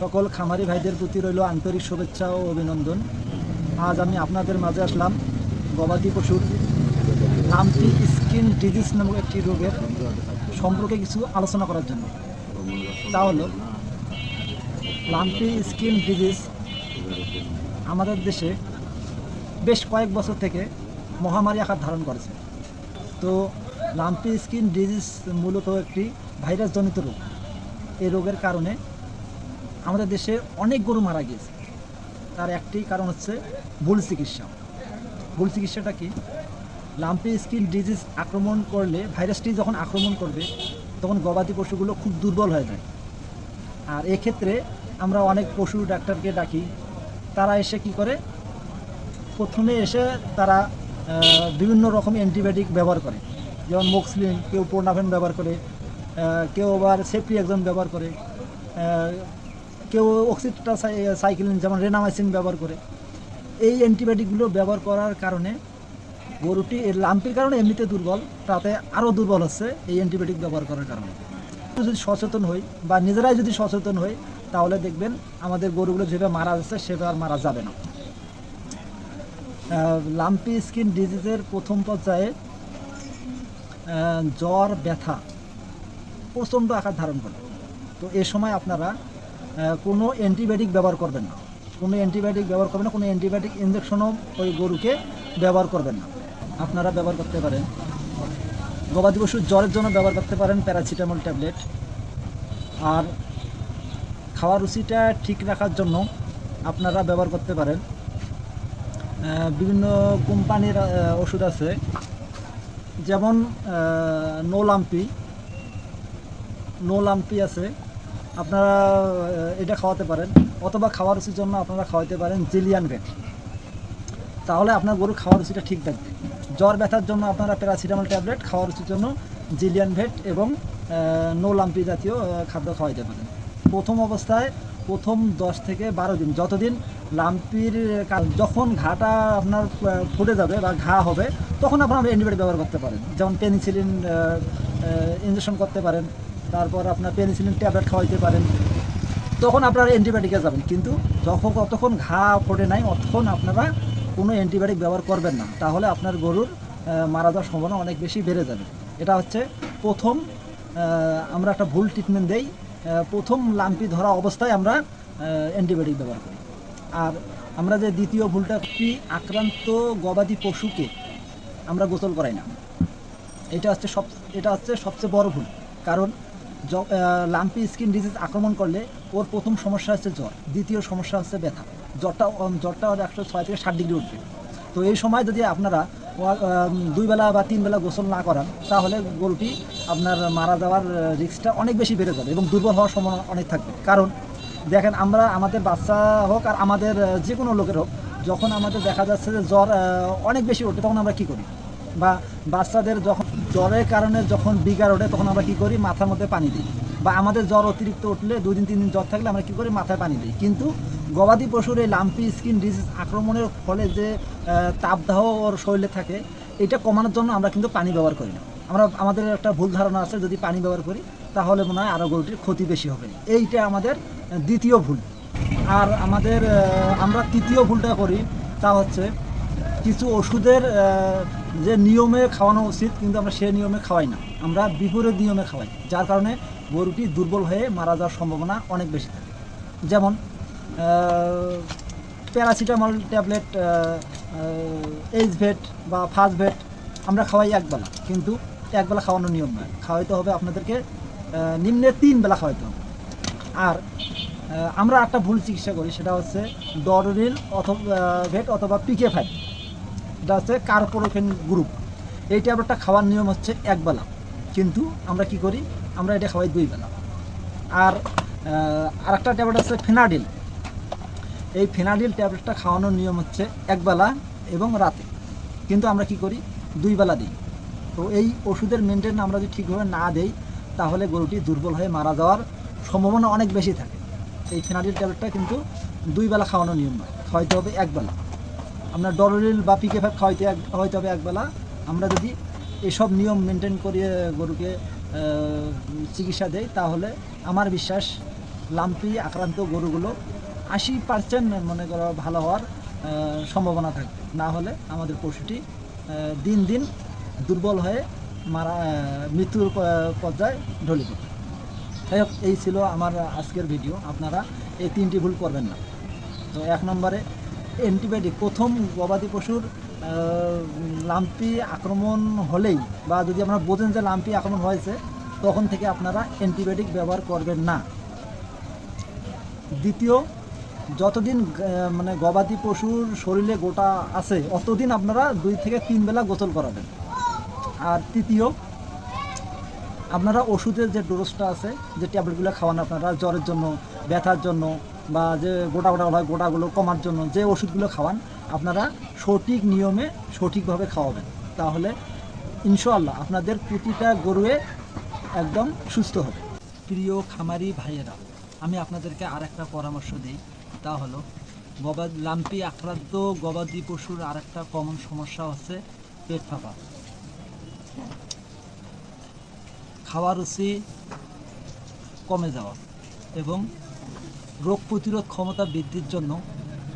সকল খামারি ভাইদের প্রতি রইল আন্তরিক শুভেচ্ছা ও অভিনন্দন। আজ আমি আপনাদের মাঝে আসলাম গবাদি পশুর লাম্পি স্কিন ডিজিজ নামক একটি রোগের সম্পর্কে কিছু আলোচনা করার জন্য। তা হলো লাম্পি স্কিন ডিজিজ। আমাদের দেশে বেশ কয়েক বছর থেকে মহামারী আকার ধারণ করেছে। তো লাম্পি স্কিন ডিজিজ মূলত একটি ভাইরাসজনিত রোগ। এই রোগের কারণে আমাদের দেশে অনেক গরু মারা গিয়েছে। তার একটি কারণ হচ্ছে ভুল চিকিৎসা। ভুল চিকিৎসাটা কি? লাম্পি স্কিন ডিজিজ আক্রমণ করলে ভাইরাসটি যখন আক্রমণ করবে, তখন গবাদি পশুগুলো খুব দুর্বল হয়ে যায়। আর এক্ষেত্রে আমরা অনেক পশু ডাক্তারকে ডাকি। তারা এসে কি করে? প্রথমে এসে তারা বিভিন্ন রকম অ্যান্টিবায়োটিক ব্যবহার করে। যেমন মোক্সলিন, কেউ পোর্নাফেন ব্যবহার করে কেউ আবার সেফটি একজন ব্যবহার করে। কেউ অক্সিটা সাইক্লিন যেমন রেনামাইসিন ব্যবহার করে, এই অ্যান্টিবায়োটিকগুলো ব্যবহার করার কারণে গরুটি, এর লাম্পির কারণে এমনিতে দুর্বল, তাতে আরও দুর্বল হচ্ছে এই অ্যান্টিবায়োটিক ব্যবহার করার কারণে। যদি সচেতন হই বা নিজেরাই যদি সচেতন হই, তাহলে দেখবেন আমাদের গরুগুলো যেভাবে মারা যাচ্ছে, সেভাবে আর মারা যাবে না। লাম্পি স্কিন ডিজিজের প্রথম পর্যায়ে জ্বর, ব্যথা প্রচণ্ড আকার ধারণ করে। তো এ সময় আপনারা কোনো অ্যান্টিবায়োটিক ব্যবহার করবেন না। কোনো অ্যান্টিবায়োটিক ব্যবহার করবেন না, কোনো অ্যান্টিবায়োটিক ইঞ্জেকশনও ওই গরুকে ব্যবহার করবেন না। আপনারা ব্যবহার করতে পারেন। গবাদি পশুর জ্বরের জন্য ব্যবহার করতে পারেন, প্যারাসিটামল ট্যাবলেট। আর খাওয়ার রুচিটা ঠিক রাখার জন্য আপনারা ব্যবহার করতে পারেন। বিভিন্ন কোম্পানির ওষুধ আছে। যেমন নো লাম্পি আছে। আপনারা এটা খাওয়াতে পারেন। অথবা খাওয়ার রুচির জন্য আপনারা খাওয়াতে পারেন জিলিয়ান ভেট তাহলে আপনার গরু খাওয়ার রুচিটা ঠিক থাকবে। জ্বর ব্যথার জন্য আপনারা প্যারাসিটামল ট্যাবলেট খাওয়ার রুচির জন্য জিলিয়ান ভেট এবং নো লাম্পি জাতীয় খাদ্য খাওয়াইতে পারেন। প্রথম অবস্থায় প্রথম দশ থেকে বারো দিন, যতদিন লাম্পির যখন ঘাটা আপনার ফুটে যাবে বা ঘা হবে, তখন আপনারা অ্যান্টিবায়োটিক ব্যবহার করতে পারেন। যেমন পেনিসিলিন ইঞ্জেকশন করতে পারেন। তারপর আপনার পেনিসিলিন ট্যাবলেট খাওয়াইতে পারেন। তখন আপনারা অ্যান্টিবায়োটিকে যাবেন। কিন্তু যখন কতক্ষণ ঘা ফোটে নাই অতক্ষণ আপনারা কোনো অ্যান্টিবায়োটিক ব্যবহার করবেন না। তাহলে আপনার গরুর মারা যাওয়ার সম্ভাবনা অনেক বেশি বেড়ে যাবে। এটা হচ্ছে প্রথম আমরা একটা ভুল ট্রিটমেন্ট দেই। প্রথম লাম্পি ধরা অবস্থায় আমরা অ্যান্টিবায়োটিক ব্যবহার করি। আর আমরা যে দ্বিতীয় ভুলটা কি আক্রান্ত গবাদি পশুকে আমরা গোসল করাই না। এটা হচ্ছে সব, এটা হচ্ছে সবচেয়ে বড় ভুল। কারণ লাম্পি স্কিন ডিজিজ আক্রমণ করলে ওর প্রথম সমস্যা হচ্ছে জ্বর, দ্বিতীয় সমস্যা হচ্ছে ব্যথা। জ্বরটা জ্বরটা একশো ছয় থেকে ষাট ডিগ্রি উঠবে। তো এই সময় যদি আপনারা দুই বেলা বা তিন বেলা গোসল না করান, তাহলে গরুটি আপনার মারা যাওয়ার রিস্কটা অনেক বেশি বেড়ে যাবে এবং দুর্বল হওয়ার সম্ভাবনা অনেক থাকবে। কারণ, দেখেন আমরা, আমাদের বাচ্চা হোক আর আমাদের যে কোনো লোকের হোক, যখন আমাদের দেখা যাচ্ছে যে জ্বর অনেক বেশি ওঠে তখন আমরা কী করি? বা বাচ্চাদের যখন জ্বরের কারণে যখন বিগার ওঠে, তখন আমরা কি করি? মাথার মধ্যে পানি দিই। বা আমাদের জ্বর অতিরিক্ত উঠলে দুই দিন, তিন দিন জ্বর থাকলে আমরা কি করি? মাথায় পানি দিই। কিন্তু গবাদি পশুর এই লাম্পি স্কিন ডিজিজ আক্রমণের ফলে যে তাপদাহ ওর শরীরে থাকে, এটা কমানোর জন্য আমরা কিন্তু পানি ব্যবহার করি না। আমরা, আমাদের একটা ভুল ধারণা আছে, যদি পানি ব্যবহার করি, তাহলে মনে হয় আরও গরুটির ক্ষতি বেশি হবে। এইটা আমাদের দ্বিতীয় ভুল। আর আমাদের আমরা তৃতীয় ভুলটা করি, তা হচ্ছে কিছু ওষুধের যে নিয়মে খাওয়ানো উচিত, কিন্তু আমরা সে নিয়মে খাওয়াই না। আমরা বিপরীত নিয়মে খাওয়াই, যার কারণে গরুটি দুর্বল হয়ে মারা যাওয়ার সম্ভাবনা অনেক বেশি থাকে। যেমন প্যারাসিটামল ট্যাবলেট এইচ ভেট বা ফাস্ট ভেট আমরা খাওয়াই একবেলা, কিন্তু একবেলা খাওয়ানোর নিয়ম নয়। খাওয়াইতে হবে আপনাদেরকে নিম্নে তিন বেলা খাওয়াইতে হবে। আর আমরা একটা ভুল চিকিৎসা করি, সেটা হচ্ছে ডরোরিল অথবা ভেট অথবা পিকে ফাইভ এটা হচ্ছে কার্পোরোফেন গ্রুপ। এই ট্যাবলেটটা খাওয়ার নিয়ম হচ্ছে একবেলা কিন্তু আমরা কি করি? আমরা এটা খাওয়াই দুই বেলা। আর আর একটা ট্যাবলেট আছে ফেনাডিল। এই ফেনাডিল ট্যাবলেটটা খাওয়ানোর নিয়ম হচ্ছে একবেলা এবং রাতে। কিন্তু আমরা কি করি? দুই বেলা দিই। তো এই ওষুধের মেনটেন আমরা যদি ঠিকভাবে না দেই, তাহলে গরুটি দুর্বল হয়ে মারা যাওয়ার সম্ভাবনা অনেক বেশি থাকে। এই ফেনাডিল ট্যাবলেটটা কিন্তু দুই বেলা খাওয়ানোর নিয়ম নয়, খাওয়াইতে হবে একবেলা আমরা ডরোরিল বা পিকে ফ্যাট খাওয়াইতে খাওয়াইতে হবে একবেলা। আমরা যদি এসব নিয়ম মেনটেন করিয়ে গরুকে চিকিৎসা দেই, তাহলে আমার বিশ্বাস লাম্পি আক্রান্ত গরুগুলো আশি পার্সেন্ট মনে করো ভালো হওয়ার সম্ভাবনা থাকবে। না হলে আমাদের পশুটি দিন দিন দুর্বল হয়ে মারা মৃত্যুর পর্যায়ে ঢলে পড়ে। যাই হোক, এই ছিল আমার আজকের ভিডিও। আপনারা এই তিনটি ভুল করবেন না। তো এক নম্বরে অ্যান্টিবায়োটিক, প্রথম গবাদি পশুর লাম্পি আক্রমণ হলেই বা যদি আপনারা বোঝেন যে লাম্পি আক্রমণ হয়েছে, তখন থেকে আপনারা অ্যান্টিবায়োটিক ব্যবহার করবেন না। দ্বিতীয়, যতদিন মানে গবাদি পশুর শরীরে গোটা আছে, অতদিন আপনারা দুই থেকে তিন বেলা গোসল করাবেন। আর তৃতীয়, আপনারা ওষুধের যে ডোজটা আছে, যে ট্যাবলেটগুলো খাওয়ান আপনারা, জ্বরের জন্য, ব্যথার জন্য বা যে গোটা গোটা হয় গোটাগুলো কমার জন্য যে ওষুধগুলো খাওয়ান, আপনারা সঠিক নিয়মে সঠিকভাবে খাওয়াবেন। তাহলে ইনশাআল্লাহ আপনাদের প্রতিটা গরুয়ে একদম সুস্থ হবে। প্রিয় খামারি ভাইয়েরা, আমি আপনাদেরকে আর একটা পরামর্শ দিই। তা হলো গবাদ লাম্পি আক্রান্ত গবাদি পশুর আর একটা কমন সমস্যা হচ্ছে পেট ফাঁপা। খাওয়ার রুচি কমে যাওয়া এবং রোগ প্রতিরোধ ক্ষমতা বৃদ্ধির জন্য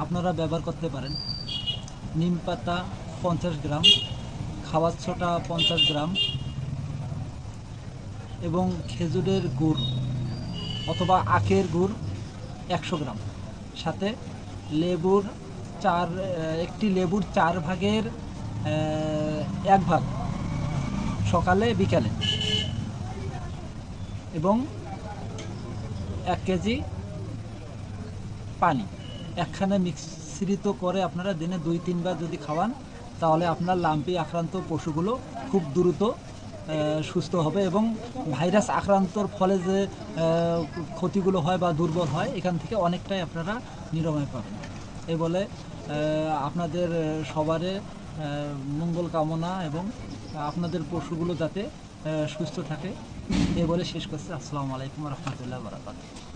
আপনারা ব্যবহার করতে পারেন। নিম পাতা পঞ্চাশ গ্রাম খাওয়ার ছোটা পঞ্চাশ গ্রাম এবং খেজুরের গুড় অথবা আখের গুড় একশো গ্রাম। সাথে লেবুর চার একটি লেবুর চার ভাগের এক ভাগ সকালে, বিকালে এবং এক কেজি পানি। একখানে মিশ্রিত করে আপনারা দিনে দুই, তিনবার যদি খাওয়ান, তাহলে আপনার লাম্পি আক্রান্ত পশুগুলো খুব দ্রুত সুস্থ হবে এবং ভাইরাস আক্রান্তর ফলে যে ক্ষতিগুলো হয় বা দুর্বল হয়, এখান থেকে অনেকটাই আপনারা নিরাময় পাবেন। এই বলে আপনাদের সবারে মঙ্গল কামনা এবং আপনাদের পশুগুলো যাতে সুস্থ থাকে। এ বলে শেষ করছি। আসসালামু আলাইকুম রহমতুল্লাহ বারাকাতুহ।